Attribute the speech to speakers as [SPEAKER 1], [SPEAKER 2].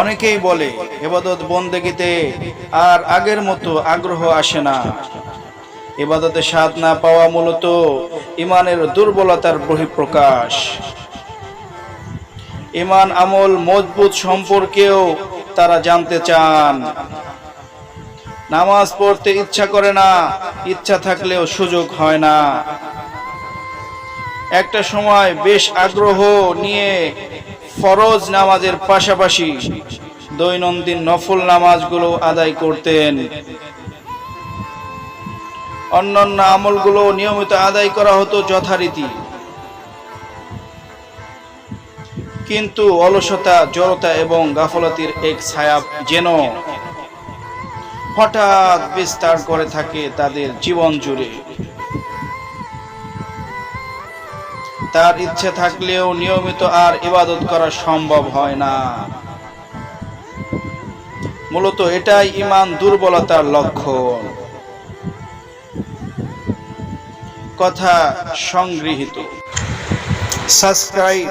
[SPEAKER 1] অনেকেই বলে, এবাদত বন্দেগিতে আর আগের মতো আগ্রহ আসে না। এবাদতে স্বাদ না পাওয়া মূলত ইমানের দুর্বলতার বহিঃপ্রকাশ। ইমান আমল মজবুত সম্পর্কেও তারা জানতে চান। নামাজ পড়তে ইচ্ছা করে না, ইচ্ছা থাকলেও সুযোগ হয় না। একটা সময় বেশ আগ্রহ নিয়ে ফরজ নামাজের পাশাপাশি দৈনন্দিন নফল নামাজগুলো আদায় করতেন। অন্যান্য আমলগুলো নিয়মিত আদায় করা হতো যথারীতি। কিন্তু অলসতা, জড়তা এবং গাফলতির এক ছায়া যেন হঠাৎ বিস্তার করে থাকে তাদের জীবন জুড়ে। তার ইচ্ছে থাকলেও নিয়মিত আর ইবাদত করা সম্ভব হয় না। মূলত এটাই ইমান দুর্বলতার লক্ষণ। কথা সংগৃহীত। সাবস্ক্রাইব